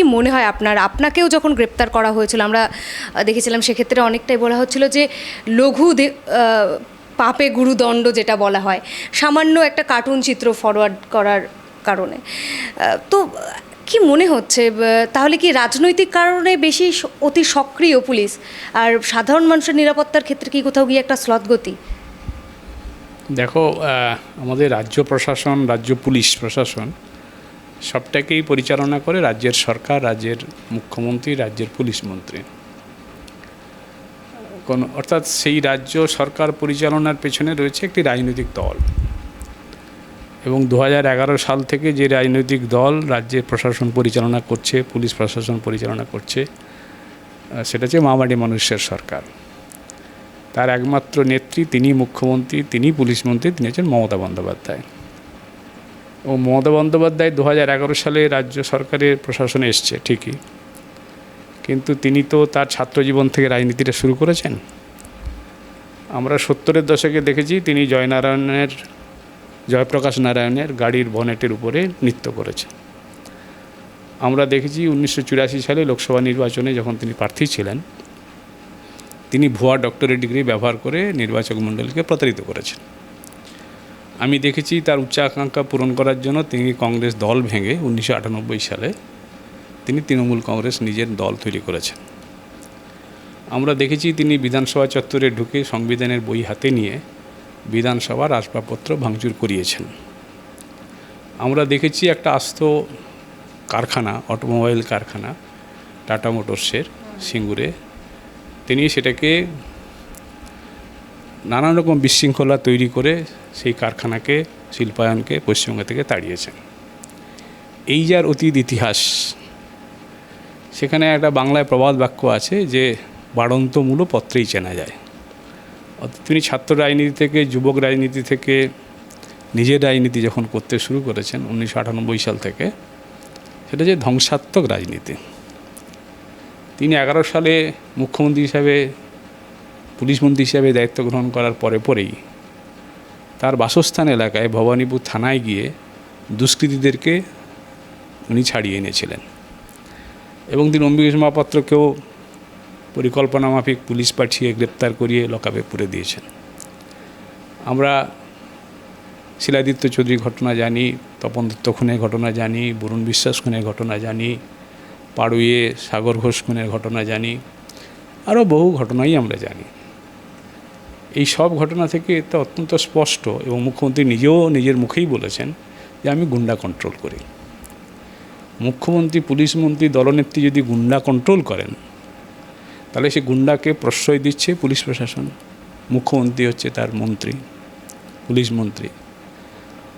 কি মনে হয় আপনার? আপনাকেও যখন গ্রেপ্তার করা হয়েছিল, আমরা দেখেছিলাম সেক্ষেত্রে অনেকটাই বলা হচ্ছিল যে লঘু পাপে গুরুদণ্ড যেটা বলা হয়, সামান্য একটা কার্টুন চিত্র ফরওয়ার্ড করার কারণে। তো, কি মনে হচ্ছে? তাহলে কি রাজনৈতিক কারণে বেশি অতি সক্রিয় পুলিশ? আর সাধারণ মানুষের নিরাপত্তার ক্ষেত্রে কি কোথাও গিয়ে একটা স্লথগতি দেখো আমাদের রাজ্য প্রশাসন, রাজ্য পুলিশ প্রশাসন সবটাকেই পরিচালনা করে রাজ্যের সরকার, রাজ্যের মুখ্যমন্ত্রী, রাজ্যের পুলিশ মন্ত্রী। কোন অর্থাৎ সেই রাজ্য সরকার পরিচালনার পেছনে রয়েছে একটি রাজনৈতিক দল। এবং দু হাজার এগারো সাল থেকে যে রাজনৈতিক দল রাজ্যের প্রশাসন পরিচালনা করছে, পুলিশ প্রশাসন পরিচালনা করছে সেটা হচ্ছে মামাটি মানুষের সরকার। তার একমাত্র নেত্রী, তিনি মুখ্যমন্ত্রী, তিনি পুলিশ মন্ত্রী, তিনি হচ্ছেন মমতা বন্দ্যোপাধ্যায়। ও মমতা বন্দ্যোপাধ্যায় দু হাজার এগারো সালে রাজ্য সরকারের প্রশাসনে এসছে, ঠিকই। কিন্তু তিনি তো তার ছাত্রজীবন থেকে রাজনীতিটা শুরু করেছেন। আমরা সত্তরের দশকে দেখেছি তিনি জয়নারায়ণের, জয়প্রকাশ নারায়ণের গাড়ির বনেটের উপরে নৃত্য করেছেন। আমরা দেখেছি উনিশশো চুরাশি সালে লোকসভা নির্বাচনে যখন তিনি প্রার্থী ছিলেন, তিনি ভুয়া ডক্টরেট ডিগ্রি ব্যবহার করে নির্বাচক মণ্ডলীকে প্রতারিত করেছেন। আমি দেখেছি তার উচ্চাকাঙ্ক্ষা পূরণ করার জন্য তিনি কংগ্রেস দল ভেঙে উনিশশো আটানব্বই সালে তিনি তৃণমূল কংগ্রেস নিজের দল তৈরি করেছেন। আমরা দেখেছি তিনি বিধানসভা চত্বরে ঢুকে সংবিধানের বই হাতে নিয়ে বিধানসভার আসবাবপত্র ভাঙচুর করিয়েছেন। আমরা দেখেছি একটা আস্ত কারখানা, অটোমোবাইল কারখানা, টাটা মোটরসের সিঙ্গুরে। তিনি সেটাকে নানান রকম বিশৃঙ্খলা তৈরি করে সেই কারখানাকে, শিল্পায়নকে, পশ্চিমবঙ্গ থেকে তাড়িয়েছেন। এই যার অতীত ইতিহাস, সেখানে একটা বাংলায় প্রবাদ বাক্য আছে যে, বাড়ন্ত মূল পত্রেই চেনা যায়। অর্থাৎ তিনি ছাত্র রাজনীতি থেকে, যুবক রাজনীতি থেকে, নিজের রাজনীতি যখন করতে শুরু করেছেন উনিশশো আটানব্বই সাল থেকে, সেটা যে ধ্বংসাত্মক রাজনীতি। তিনি এগারো সালে মুখ্যমন্ত্রী হিসাবে পুলিশ মন্ত্রী হিসাবে দায়িত্ব গ্রহণ করার পরে পরেই তার বাসস্থান এলাকায় ভবানীপুর থানায় গিয়ে দুষ্কৃতীদেরকে উনি ছাড়িয়ে এনেছিলেন। এবং তিনি অম্বিকেশ মহাপাত্রকেও পরিকল্পনা মাফিক পুলিশ পাঠিয়ে গ্রেপ্তার করিয়ে লকাপে পুরে দিয়েছেন। আমরা শিলাদিত্য চৌধুরী ঘটনা জানি, তপন দত্ত খুনের ঘটনা জানি, বরুণ বিশ্বাস খুনের ঘটনা জানি পাড়ুয়ে সাগর ঘোষ খুনের ঘটনা জানি, আরও বহু ঘটনাই আমরা জানি। এই সব ঘটনা থেকে এটা অত্যন্ত স্পষ্ট এবং মুখ্যমন্ত্রী নিজেও নিজের মুখেই বলেছেন যে আমি গুন্ডা কন্ট্রোল করি। মুখ্যমন্ত্রী, পুলিশ মন্ত্রী, দলনেত্রী যদি গুন্ডা কন্ট্রোল করেন, তাহলে সে গুন্ডাকে প্রশ্রয় দিচ্ছে পুলিশ প্রশাসন। মুখ্যমন্ত্রী হচ্ছে তার মন্ত্রী, পুলিশ মন্ত্রী।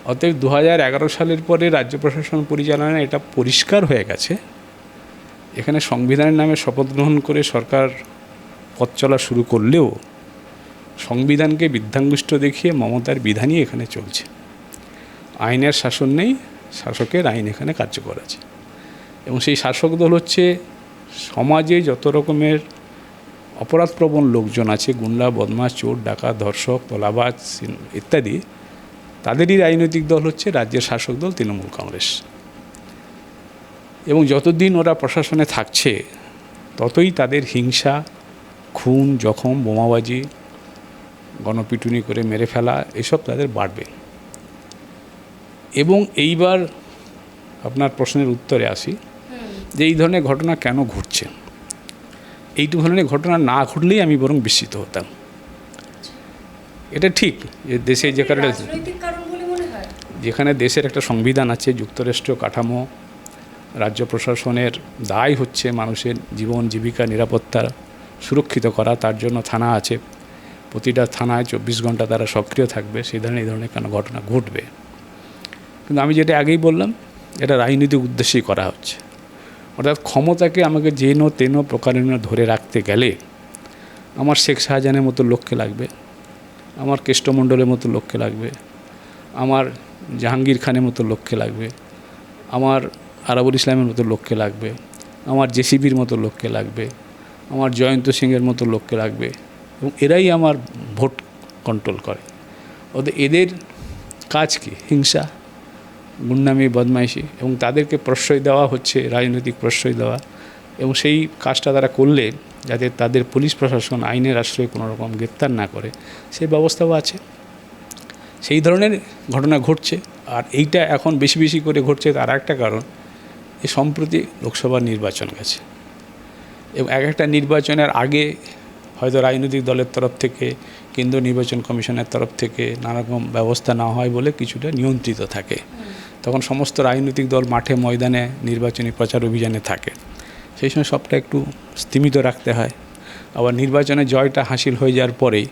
অতএব দু হাজার এগারো সালের পরে রাজ্য প্রশাসন পরিচালনা এটা পরিষ্কার হয়ে গেছে। এখানে সংবিধানের নামে শপথ গ্রহণ করে সরকার পথ চলা শুরু করলেও সংবিধানকে বৃদ্ধাঙ্গুষ্ঠ দেখিয়ে মমতার বিধানই এখানে চলছে। আইনের শাসন নেই, শাসকের আইন এখানে কার্যকর আছে। এবং সেই শাসক দল হচ্ছে সমাজে যত রকমের অপরাধপ্রবণ লোকজন আছে, গুন্ডা, বদমাশ, চোর, ডাকাত, ধর্ষক, তোলাবাজ ইত্যাদি, তাদেরই রাজনৈতিক দল হচ্ছে রাজ্যের শাসক দল তৃণমূল কংগ্রেস। এবং যতদিন ওরা প্রশাসনে থাকছে, ততই তাদের হিংসা, খুন, জখম, বোমাবাজি গণপিটুনি করে মেরে ফেলা এসব তাদের বাড়বে। এবং এইবার আপনার প্রশ্নের উত্তরে আসি যে এই ধরনের ঘটনা কেন ঘটছে? এই ধরনের ঘটনা না ঘটলেই আমি বরং বিস্মিত হতাম। এটা ঠিক যে দেশে যে কারণ যেখানে দেশের একটা সংবিধান আছে যুক্তরাষ্ট্র কাঠামো রাজ্য প্রশাসনের দায় হচ্ছে মানুষের জীবন জীবিকা নিরাপত্তা সুরক্ষিত করা তার জন্য থানা আছে। প্রতিটা থানায় চব্বিশ ঘণ্টা তারা সক্রিয় থাকবে, সেই ধরনের এই ধরনের কেন ঘটনা ঘটবে। কিন্তু আমি যেটা আগেই বললাম, এটা রাজনৈতিক উদ্দেশ্যেই করা হচ্ছে। অর্থাৎ ক্ষমতাকে আমাকে যেন তেন প্রকারেণ ধরে রাখতে গেলে আমার শেখ শাহজাহানের মতো লোককে লাগবে, আমার কেষ্টমণ্ডলের মতো লোককে লাগবে, আমার জাহাঙ্গীর খানের মতো লোককে লাগবে, আমার আরাবুল ইসলামের মতো লোককে লাগবে, আমার জেসিবির মতো লোককে লাগবে, আমার জয়ন্ত সিংয়ের মতো লোককে লাগবে। এবং এরাই আমার ভোট কন্ট্রোল করে। ওদের, এদের কাজ কি? হিংসা, গুন্ডামি, বদমাইশি এবং তাদেরকে প্রশ্রয় দেওয়া হচ্ছে, রাজনৈতিক প্রশ্রয় দেওয়া এবং সেই কাজটা তারা করলে যাতে তাদের পুলিশ প্রশাসন আইনের আশ্রয়ে কোনো রকম গ্রেপ্তার না করে, সেই ব্যবস্থাও আছে। সেই ধরনের ঘটনা ঘটছে আর এইটা এখন বেশি বেশি করে ঘটছে তার একটা কারণ, এ সম্প্রতি লোকসভা নির্বাচন গেছে। এবং এক একটা নির্বাচনের আগে হয়তো রাজনৈতিক দলের তরফ থেকে, কেন্দ্রীয় নির্বাচন কমিশনের তরফ থেকে নানারকম ব্যবস্থা না হয় বলে কিছুটা নিয়ন্ত্রিত থাকে। তখন সমস্ত রাজনৈতিক দল মাঠে ময়দানে নির্বাচনী প্রচার অভিযানে থাকে। সেই সময় সবটা একটু স্তীমিত রাখতে হয়। আবার নির্বাচনে জয়টা হাসিল হয়ে যাওয়ার পরেই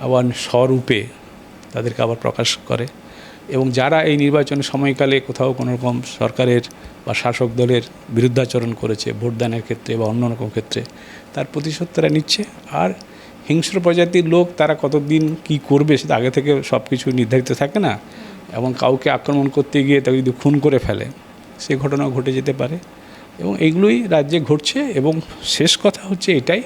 আবার স্বরূপে তাদেরকে আবার প্রকাশ করে। এবং যারা এই নির্বাচনের সময়কালে কোথাও কোনো রকম সরকারের বা শাসক দলের বিরুদ্ধাচরণ করেছে, ভোটদানের ক্ষেত্রে বা অন্য রকম ক্ষেত্রে, তার প্রতিশোধ তারা নিচ্ছে। আর হিংস্র প্রজাতির লোক তারা কতদিন কি করবে সেটা আগে থেকে সব কিছু নির্ধারিত থাকে না এবং কাউকে আক্রমণ করতে গিয়ে তাকে যদি খুন করে ফেলে, সে ঘটনাও ঘটে যেতে পারে। এবং এইগুলোই রাজ্যে ঘটছে এবং শেষ কথা হচ্ছে এটাই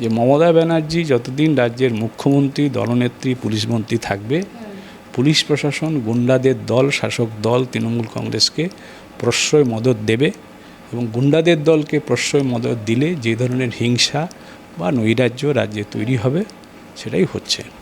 যে মমতা ব্যানার্জি যতদিন রাজ্যের মুখ্যমন্ত্রী, দলনেত্রী, পুলিশ মন্ত্রী থাকবে পুলিশ প্রশাসন, গুন্ডাদের দল, শাসক দল, তৃণমূল কংগ্রেসকে প্রশ্রয় মদত দেবে এবং গুন্ডাদের দলকে প্রশ্রয় মদত দিলে যে ধরনের হিংসা বা নৈরাজ্য রাজ্যে তৈরি হবে, সেটাই হচ্ছে।